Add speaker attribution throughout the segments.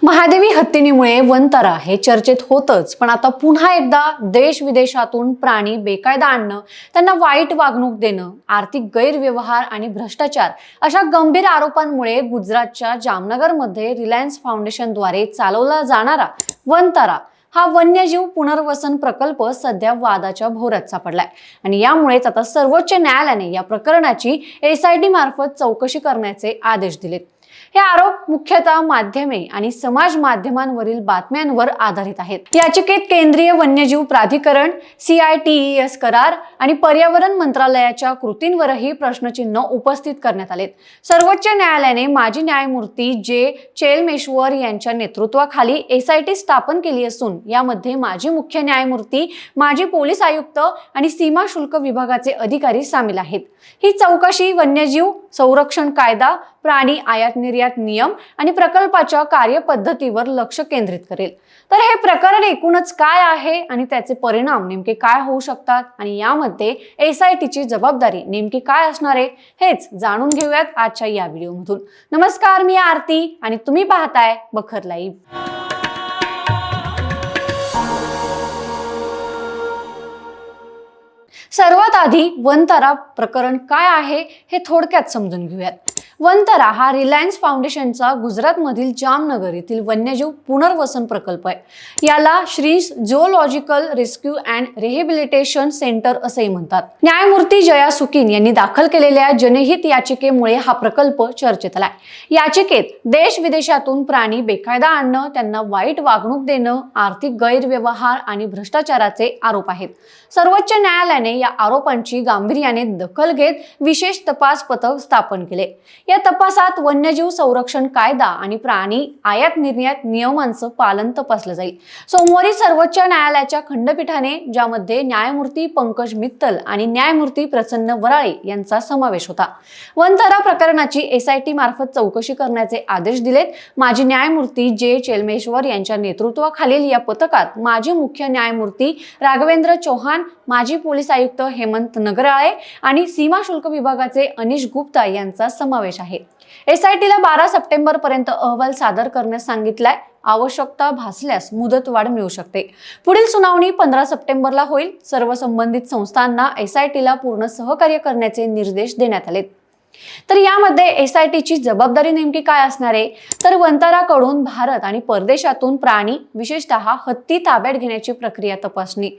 Speaker 1: महादेवी हत्तीनीमुळे वनतरा हे चर्चेत होतच पण आता पुन्हा एकदा देश विदेशातून प्राणी बेकायदा आणणं त्यांना वाईट वागणूक देणं आर्थिक गैरव्यवहार आणि भ्रष्टाचार अशा गंभीर आरोपांमुळे गुजरातच्या जामनगरमध्ये रिलायन्स फाउंडेशनद्वारे चालवला जाणारा वनतरा हा वन्यजीव पुनर्वसन प्रकल्प सध्या वादाच्या भोवऱ्यात सापडलाय. आणि यामुळेच आता सर्वोच्च न्यायालयाने या प्रकरणाची एसआयटी मार्फत चौकशी करण्याचे आदेश दिलेत. हे आरोप मुख्यतः माध्यमे आणि समाज माध्यमांवरील बातम्यांवर आधारित आहेत. याचिकेत केंद्रीय वन्यजीव प्राधिकरण सीआयटीईएस करार आणि पर्यावरण मंत्रालयाच्या कृतींवरही प्रश्नचिन्ह उपस्थित करण्यात आलेत. सर्वोच्च न्यायालयाने माजी न्यायमूर्ती जे. चेलमेश्वर यांच्या नेतृत्वाखाली एसआयटी स्थापन केली असून यामध्ये माजी मुख्य न्यायमूर्ती माजी पोलीस आयुक्त आणि सीमा शुल्क विभागाचे अधिकारी सामील आहेत. ही चौकशी वन्यजीव संरक्षण कायदा प्राणी आयात निर्यात नियम आणि प्रकल्पाच्या कार्यपद्धतीवर लक्ष केंद्रित करेल. तर हे प्रकरण एकूणच काय आहे आणि त्याचे परिणाम नेमके काय होऊ शकतात? आणि यामध्ये एस आय टीची जबाबदारी नेमकी काय असणार आहे? हेच जाणून घेऊयात आजच्या या व्हिडिओमधून. नमस्कार मी आरती आणि तुम्ही पाहताय बखर लाईव्ह. सर्वात आधी वनतारा प्रकरण काय आहे हे थोडक्यात समजून घेऊयात. वनतारा हा रिलायन्स फाउंडेशनचा गुजरातमधील जामनगर येथील वन्यजीव पुनर्वसन प्रकल्प आहे. याला Shri zoological rescue and rehabilitation centre असेही म्हणतात. न्यायमूर्ती जया सुकीन यांनी दाखल केलेल्या जनहित याचिकेमुळे हा प्रकल्प चर्चेत आलाय. याचिकेत देश विदेशातून प्राणी बेकायदा आणणं त्यांना वाईट वागणूक देणं आर्थिक गैरव्यवहार आणि भ्रष्टाचाराचे आरोप आहेत. सर्वोच्च न्यायालयाने या आरोपांची गांभीर्याने दखल घेत विशेष तपास पथक स्थापन केले. या तपासात वन्यजीव संरक्षण कायदा आणि प्राणी आयात निर्यात नियमांचं पालन तपासलं जाईल. सोमवारी सर्वोच्च न्यायालयाच्या खंडपीठाने ज्यामध्ये न्यायमूर्ती पंकज मित्तल आणि न्यायमूर्ती प्रसन्न वराळे यांचा समावेश होता. वनतारा प्रकरणाची एसआयटी मार्फत चौकशी करण्याचे आदेश दिलेत. माजी न्यायमूर्ती जे. चेलमेश्वर यांच्या नेतृत्वाखालील या पथकात माजी मुख्य न्यायमूर्ती राघवेंद्र चौहान माजी पोलीस आयुक्त हेमंत नगराळे आणि सीमा शुल्क विभागाचे अनिश गुप्ता यांचा समावेश आहे. एसआयटीला बारा सप्टेंबर पर्यंत अहवाल सादर करण्यास सांगितलाय. आवश्यकता भासल्यास मुदतवाढ मिळू शकते. पुढील सुनावणी पंधरा सप्टेंबरला होईल. सर्व संबंधित संस्थांना एसआयटीला पूर्ण सहकार्य करण्याचे निर्देश देण्यात आलेत. तर यामध्ये एस आय टीची जबाबदारी नेमकी काय असणार आहे? तर वंताराकडून भारत आणि परदेशातून प्राणी विशेषतः हत्ती ताब्यात घेण्याची प्रक्रिया तपासणी.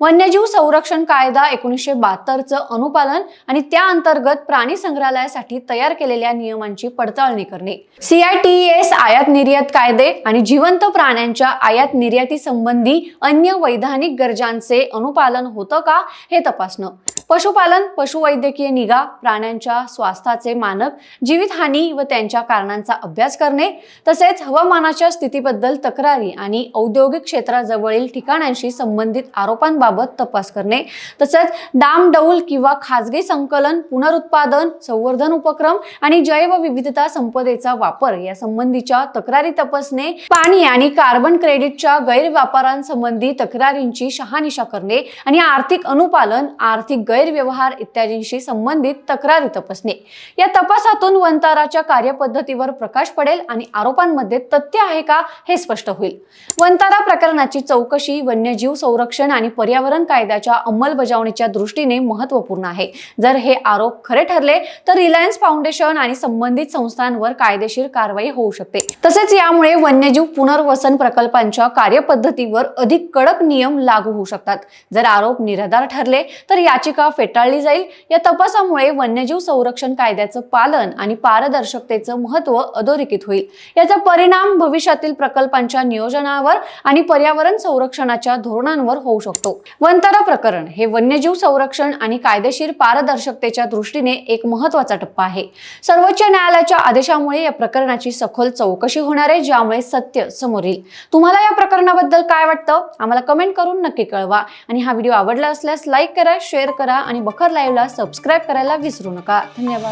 Speaker 1: वन्यजीव संरक्षण कायदा एकोणीसशे बहात्तरचं अनुपालन आणि त्या अंतर्गत प्राणी संग्रहालयासाठी तयार केलेल्या नियमांची पडताळणी करणे. सीआयटीएस आयात निर्यात कायदे आणि जिवंत प्राण्यांच्या आयात निर्याती संबंधी अन्य वैधानिक गरजांचे अनुपालन होतं का? हे तपासणं. पशुपालन पशुवैद्यकीय निगा प्राण्यांच्या स्वास्थ्य स्वास्थ्याचे मानक जीवितहानी व त्यांच्या कारणांचा अभ्यास करणे तसेच हवामानाच्या स्थितीबद्दल तक्रारी आणि औद्योगिक क्षेत्राजवळील ठिकाणांशी संबंधित आरोपांबाबत तपास करणे तसेच डामडौल किंवा खाजगी संकलन पुनरुत्पादन संवर्धन उपक्रम आणि जैवविविधता संपदेचा वापर या संबंधीच्या तक्रारी तपासणे पाणी आणि कार्बन क्रेडिटच्या गैरव्यापारांसंबंधी तक्रारींची शहानिशा करणे आणि आर्थिक अनुपालन आर्थिक गैरव्यवहार इत्यादींशी संबंधित तक्रारी तपासणे. या तपासातून वंताराच्या कार्यपद्धतीवर प्रकाश पडेल आणि आरोपांमध्ये तथ्य आहे का हे स्पष्ट होईल. वंतारा प्रकरणाची चौकशी वन्यजीव संरक्षण आणि पर्यावरण कायद्याच्या अंमलबजावणीच्या दृष्टीने महत्त्वपूर्ण आहे. जर हे आरोप खरे ठरले तर रिलायन्स फाउंडेशन आणि संबंधित संस्थांवर कायदेशीर कारवाई होऊ शकते. तसेच यामुळे वन्यजीव पुनर्वसन प्रकल्पांच्या कार्यपद्धतीवर अधिक कडक नियम लागू होऊ शकतात. जर आरोप निराधार ठरले तर याचिका फेटाळली जाईल. या तपासामुळे वन्यजीव संरक्षण कायद्याचं पालन आणि पारदर्शकतेचं महत्त्व अधोरेखित होईल. याचा परिणाम भविष्यातील प्रकल्पांच्या नियोजनावर आणि पर्यावरण संरक्षणाच्या धोरणांवर होऊ शकतो. वंतारा प्रकरण हे वन्यजीव संरक्षण आणि कायदेशीर पारदर्शकतेच्या दृष्टीने एक महत्त्वाचा टप्पा आहे. सर्वोच्च न्यायालयाच्या आदेशामुळे या प्रकरणाची सखोल चौकशी होणार आहे ज्यामुळे सत्य समोर येईल. तुम्हाला या प्रकरणाबद्दल काय वाटतं? आम्हाला कमेंट करून नक्की कळवा. आणि हा व्हिडिओ आवडला असल्यास लाईक करा शेअर करा आणि बखर लाईव्हला सबस्क्राईब करायला विसरू नका. धन्यवाद.